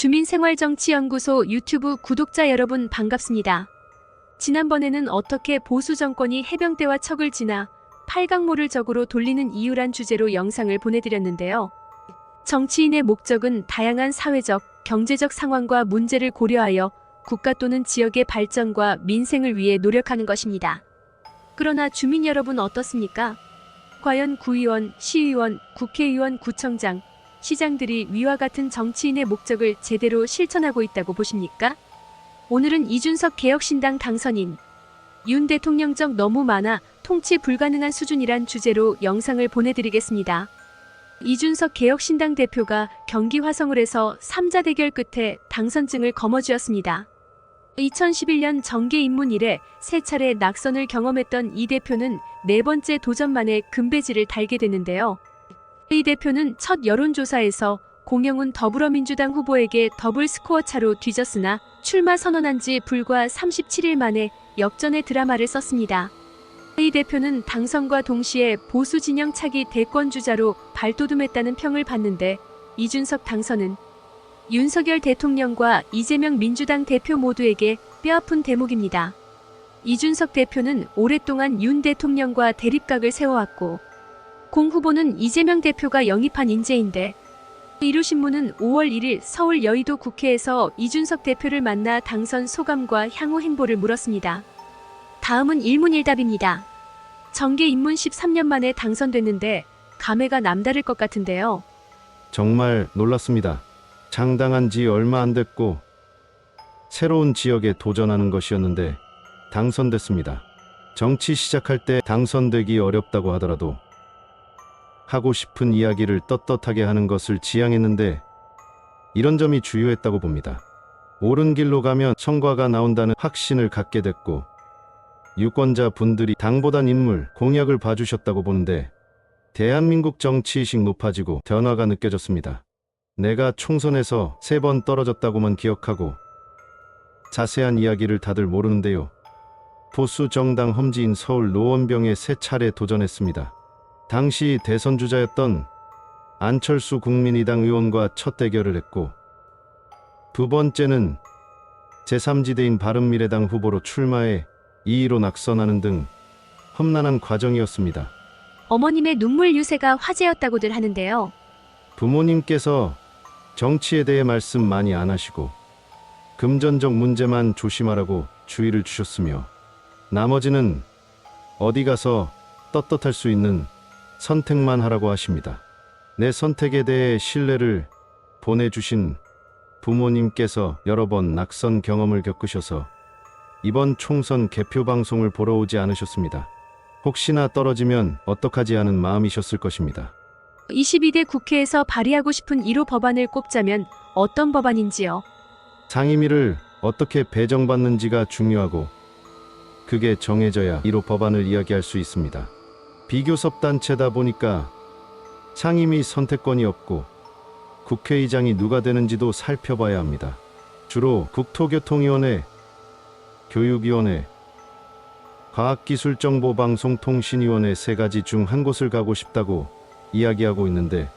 주민생활정치연구소 유튜브 구독자 여러분 반갑습니다. 지난번에는 어떻게 보수 정권이 해병대와 척을 지나 팔강모를 적으로 돌리는 이유란 주제로 영상을 보내드렸는데요. 정치인의 목적은 다양한 사회적, 경제적 상황과 문제를 고려하여 국가 또는 지역의 발전과 민생을 위해 노력하는 것입니다. 그러나 주민 여러분 어떻습니까? 과연 구의원, 시의원, 국회의원, 구청장, 시장들이 위와 같은 정치인의 목적을 제대로 실천하고 있다고 보십니까? 오늘은 이준석 개혁신당 당선인 윤 대통령적 너무 많아 통치 불가능한 수준이란 주제로 영상을 보내드리겠습니다. 이준석 개혁신당 대표가 경기 화성을 해서 3자 대결 끝에 당선증을 거머쥐었습니다. 2011년 정계 입문 이래 세 차례 낙선을 경험했던 이 대표는 네 번째 도전 만에 금배지를 달게 되는데요. 이 대표는 첫 여론조사에서 공영훈 더불어민주당 후보에게 더블 스코어 차로 뒤졌으나 출마 선언한 지 불과 37일 만에 역전의 드라마를 썼습니다. 이 대표는 당선과 동시에 보수 진영 차기 대권 주자로 발돋움했다는 평을 받는데 이준석 당선은 윤석열 대통령과 이재명 민주당 대표 모두에게 뼈아픈 대목입니다. 이준석 대표는 오랫동안 윤 대통령과 대립각을 세워왔고 공 후보는 이재명 대표가 영입한 인재인데 이루신문은 5월 1일 서울 여의도 국회에서 이준석 대표를 만나 당선 소감과 향후 행보를 물었습니다. 다음은 일문일답입니다. 정계 입문 13년 만에 당선됐는데 감회가 남다를 것 같은데요. 정말 놀랐습니다. 장당한 지 얼마 안 됐고 새로운 지역에 도전하는 것이었는데 당선됐습니다. 정치 시작할 때 당선되기 어렵다고 하더라도 하고 싶은 이야기를 떳떳하게 하는 것을 지향했는데 이런 점이 주요했다고 봅니다. 옳은 길로 가면 성과가 나온다는 확신을 갖게 됐고 유권자 분들이 당보단 인물, 공약을 봐주셨다고 보는데 대한민국 정치의식 높아지고 변화가 느껴졌습니다. 내가 총선에서 세 번 떨어졌다고만 기억하고 자세한 이야기를 다들 모르는데요. 보수 정당 험지인 서울 노원병에 세 차례 도전했습니다. 당시 대선 주자였던 안철수 국민의당 의원과 첫 대결을 했고 두 번째는 제3지대인 바른미래당 후보로 출마해 2위로 낙선하는 등 험난한 과정이었습니다. 어머님의 눈물 유세가 화제였다고들 하는데요. 부모님께서 정치에 대해 말씀 많이 안 하시고 금전적 문제만 조심하라고 주의를 주셨으며 나머지는 어디 가서 떳떳할 수 있는 선택만 하라고 하십니다. 내 선택에 대해 신뢰를 보내주신 부모님께서 여러 번 낙선 경험을 겪으셔서 이번 총선 개표 방송을 보러 오지 않으셨습니다. 혹시나 떨어지면 어떡하지 하는 마음이셨을 것입니다. 22대 국회에서 발의하고 싶은 1호 법안을 꼽자면 어떤 법안인지요? 상임위를 어떻게 배정받는지가 중요하고 그게 정해져야 1호 법안을 이야기할 수 있습니다. 비교섭 단체다 보니까 상임위 선택권이 없고 국회의장이 누가 되는지도 살펴봐야 합니다. 주로 국토교통위원회, 교육위원회, 과학기술정보방송통신위원회 세 가지 중 한 곳을 가고 싶다고 이야기하고 있는데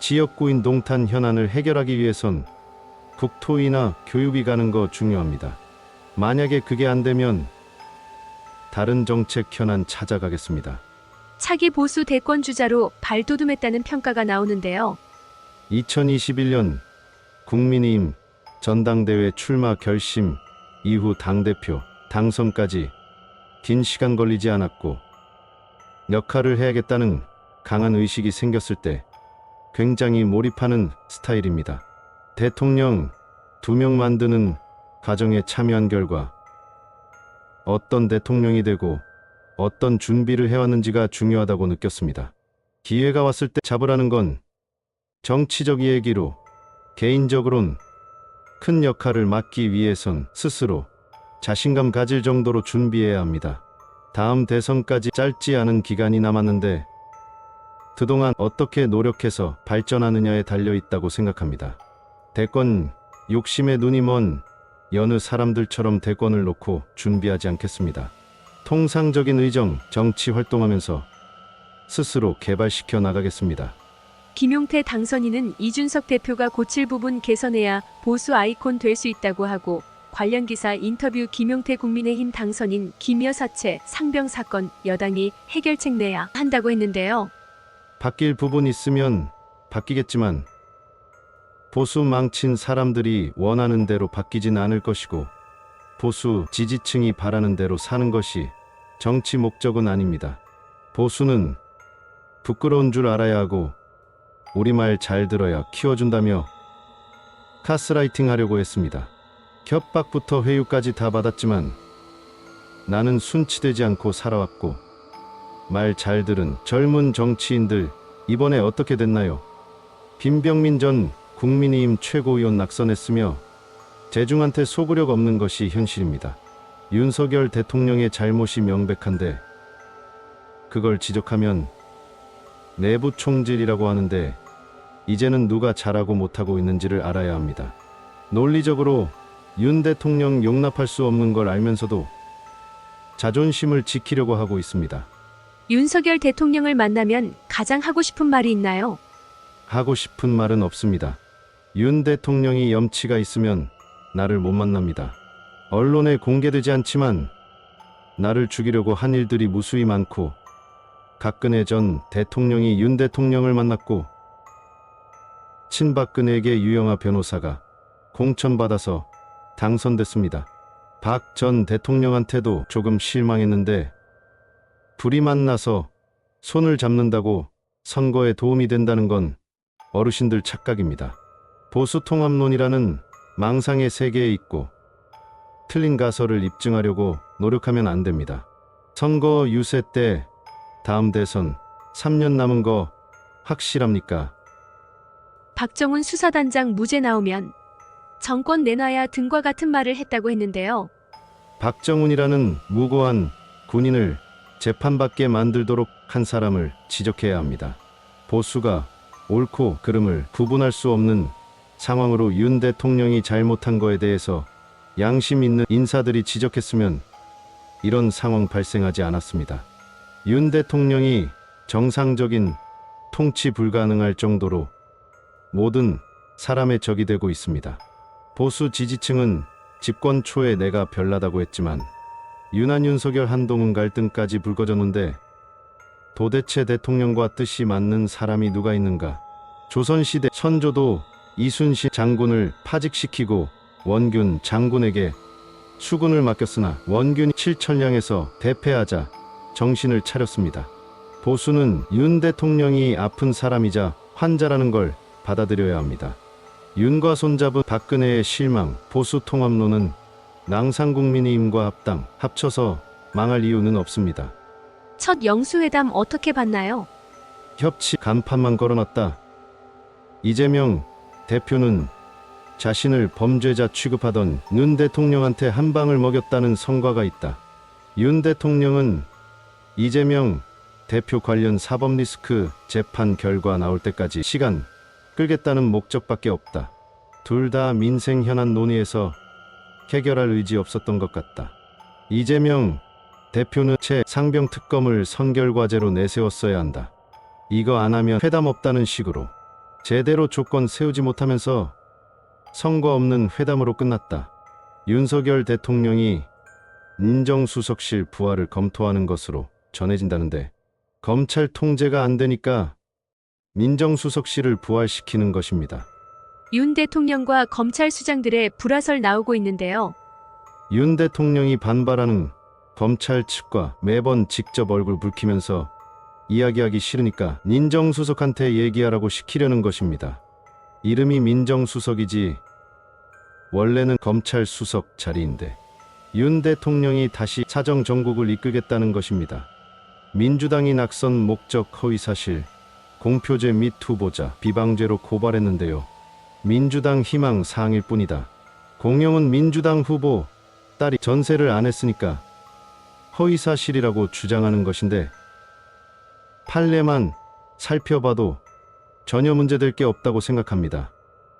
지역구인 동탄 현안을 해결하기 위해선 국토위나 교육이 가는 거 중요합니다. 만약에 그게 안 되면 다른 정책 현안 찾아가겠습니다. 차기 보수 대권 주자로 발돋움했다는 평가가 나오는데요. 2021년 국민의힘 전당대회 출마 결심 이후 당대표 당선까지 긴 시간 걸리지 않았고 역할을 해야겠다는 강한 의식이 생겼을 때 굉장히 몰입하는 스타일입니다. 대통령 두 명 만드는 과정에 참여한 결과 어떤 대통령이 되고 어떤 준비를 해왔는지가 중요하다고 느꼈습니다. 기회가 왔을 때 잡으라는 건 정치적 얘기로 개인적으론 큰 역할을 맡기 위해선 스스로 자신감 가질 정도로 준비해야 합니다. 다음 대선까지 짧지 않은 기간이 남았는데 그동안 어떻게 노력해서 발전하느냐에 달려 있다고 생각합니다. 대권 욕심에 눈이 먼 여느 사람들처럼 대권을 놓고 준비하지 않겠습니다. 통상적인 의정, 정치 활동하면서 스스로 개발시켜 나가겠습니다. 김용태 당선인은 이준석 대표가 고칠 부분 개선해야 보수 아이콘 될 수 있다고 하고 관련 기사 인터뷰 김용태 국민의힘 당선인 김여 사채 상병 사건 여당이 해결책 내야 한다고 했는데요. 바뀔 부분 있으면 바뀌겠지만 보수 망친 사람들이 원하는 대로 바뀌진 않을 것이고 보수 지지층이 바라는 대로 사는 것이 정치 목적은 아닙니다. 보수는 부끄러운 줄 알아야 하고 우리 말 잘 들어야 키워준다며 가스라이팅 하려고 했습니다. 협박부터 회유까지 다 받았지만 나는 순치되지 않고 살아왔고 말 잘 들은 젊은 정치인들 이번에 어떻게 됐나요? 김병민 전 국민의힘 최고위원 낙선했으며 대중한테 속으력 없는 것이 현실입니다. 윤석열 대통령의 잘못이 명백한데 그걸 지적하면 내부 총질이라고 하는데 이제는 누가 잘하고 못하고 있는지를 알아야 합니다. 논리적으로 윤 대통령 용납할 수 없는 걸 알면서도 자존심을 지키려고 하고 있습니다. 윤석열 대통령을 만나면 가장 하고 싶은 말이 있나요? 하고 싶은 말은 없습니다. 윤 대통령이 염치가 있으면 나를 못 만납니다. 언론에 공개되지 않지만 나를 죽이려고 한 일들이 무수히 많고 박근혜 전 대통령이 윤 대통령을 만났고 친박근혜에게 유영아 변호사가 공천받아서 당선됐습니다. 박 전 대통령한테도 조금 실망했는데 불이 만나서 손을 잡는다고 선거에 도움이 된다는 건 어르신들 착각입니다. 보수 통합론이라는 망상의 세계에 있고 틀린 가설을 입증하려고 노력하면 안 됩니다. 선거 유세 때 다음 대선 3년 남은 거 확실합니까? 박정훈 수사단장 무죄 나오면 정권 내놔야 등과 같은 말을 했다고 했는데요. 박정훈이라는 무고한 군인을 재판받게 만들도록 한 사람을 지적해야 합니다. 보수가 옳고 그름을 구분할 수 없는 상황으로 윤 대통령이 잘못한 거에 대해서 양심 있는 인사들이 지적했으면 이런 상황 발생하지 않았습니다. 윤 대통령이 정상적인 통치 불가능할 정도로 모든 사람의 적이 되고 있습니다. 보수 지지층은 집권 초에 내가 별나다고 했지만 윤한 윤석열 한동훈 갈등까지 불거졌는데 도대체 대통령과 뜻이 맞는 사람이 누가 있는가? 조선시대 선조도 이순신 장군을 파직시키고 원균 장군에게 수군을 맡겼으나 원균이 칠천량에서 대패하자 정신을 차렸습니다. 보수는 윤 대통령이 아픈 사람이자 환자라는 걸 받아들여야 합니다. 윤과 손잡은 박근혜의 실망, 보수 통합론은 낭상국민의힘과 합당, 합쳐서 망할 이유는 없습니다. 첫 영수회담 어떻게 봤나요? 협치 간판만 걸어놨다. 이재명 대표는 자신을 범죄자 취급하던 윤 대통령한테 한 방을 먹였다는 성과가 있다. 윤 대통령은 이재명 대표 관련 사법 리스크 재판 결과 나올 때까지 시간 끌겠다는 목적밖에 없다. 둘 다 민생 현안 논의에서 해결할 의지 없었던 것 같다. 이재명 대표는 채 상병 특검을 선결 과제로 내세웠어야 한다. 이거 안 하면 회담 없다는 식으로 제대로 조건 세우지 못하면서 선거 없는 회담으로 끝났다. 윤석열 대통령이 민정수석실 부활을 검토하는 것으로 전해진다는데 검찰 통제가 안 되니까 민정수석실을 부활시키는 것입니다. 윤 대통령과 검찰 수장들의 불화설 나오고 있는데요. 윤 대통령이 반발하는 검찰 측과 매번 직접 얼굴 붉히면서 이야기하기 싫으니까 민정수석한테 얘기하라고 시키려는 것입니다. 이름이 민정수석이지 원래는 검찰 수석 자리인데 윤 대통령이 다시 사정 정국을 이끌겠다는 것입니다. 민주당이 낙선 목적 허위 사실, 공표제 및 후보자 비방죄로 고발했는데요. 민주당 희망 사항일 뿐이다. 공영은 민주당 후보 딸이 전세를 안 했으니까 허위 사실이라고 주장하는 것인데 판례만 살펴봐도 전혀 문제될 게 없다고 생각합니다.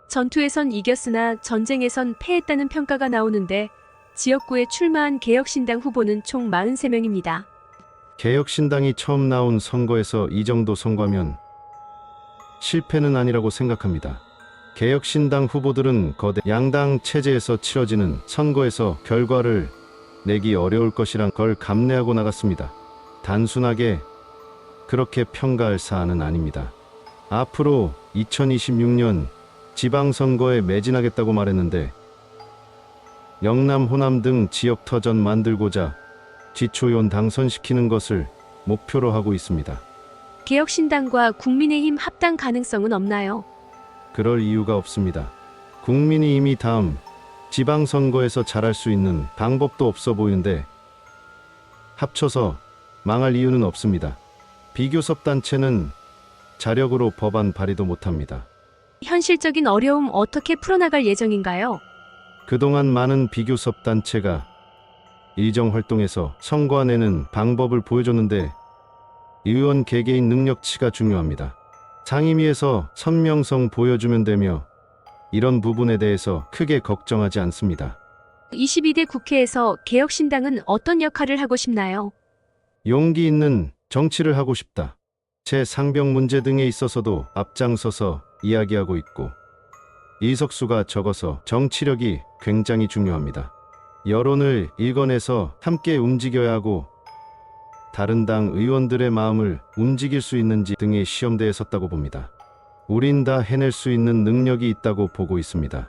전투에선 이겼으나 전쟁에선 패했다는 평가가 나오는데 지역구에 출마한 개혁신당 후보는 총 43명입니다. 개혁신당이 처음 나온 선거에서 이 정도 선거면 실패는 아니라고 생각합니다. 개혁신당 후보들은 거대 양당 체제에서 치러지는 선거에서 결과를 내기 어려울 것이란 걸 감내하고 나갔습니다. 단순하게 그렇게 평가할 사안은 아닙니다. 앞으로 2026년 지방선거에 매진하겠다고 말했는데 영남, 호남 등 지역 터전 만들고자 지초의원 당선시키는 것을 목표로 하고 있습니다. 개혁신당과 국민의힘 합당 가능성은 없나요? 그럴 이유가 없습니다. 국민이 이미 다음 지방선거에서 잘할 수 있는 방법도 없어 보이는데 합쳐서 망할 이유는 없습니다. 비교섭 단체는 자력으로 법안 발의도 못합니다. 현실적인 어려움 어떻게 풀어나갈 예정인가요? 그동안 많은 비교섭 단체가 일정 활동에서 선거안에는 방법을 보여줬는데 의원 개개인 능력치가 중요합니다. 상임위에서 선명성 보여주면 되며 이런 부분에 대해서 크게 걱정하지 않습니다. 22대 국회에서 개혁신당은 어떤 역할을 하고 싶나요? 용기 있는 정치를 하고 싶다. 제 상병 문제 등에 있어서도 앞장서서 이야기하고 있고 이석수가 적어서 정치력이 굉장히 중요합니다. 여론을 일궈내서 함께 움직여야 하고 다른 당 의원들의 마음을 움직일 수 있는지 등의 시험대에 섰다고 봅니다. 우린 다 해낼 수 있는 능력이 있다고 보고 있습니다.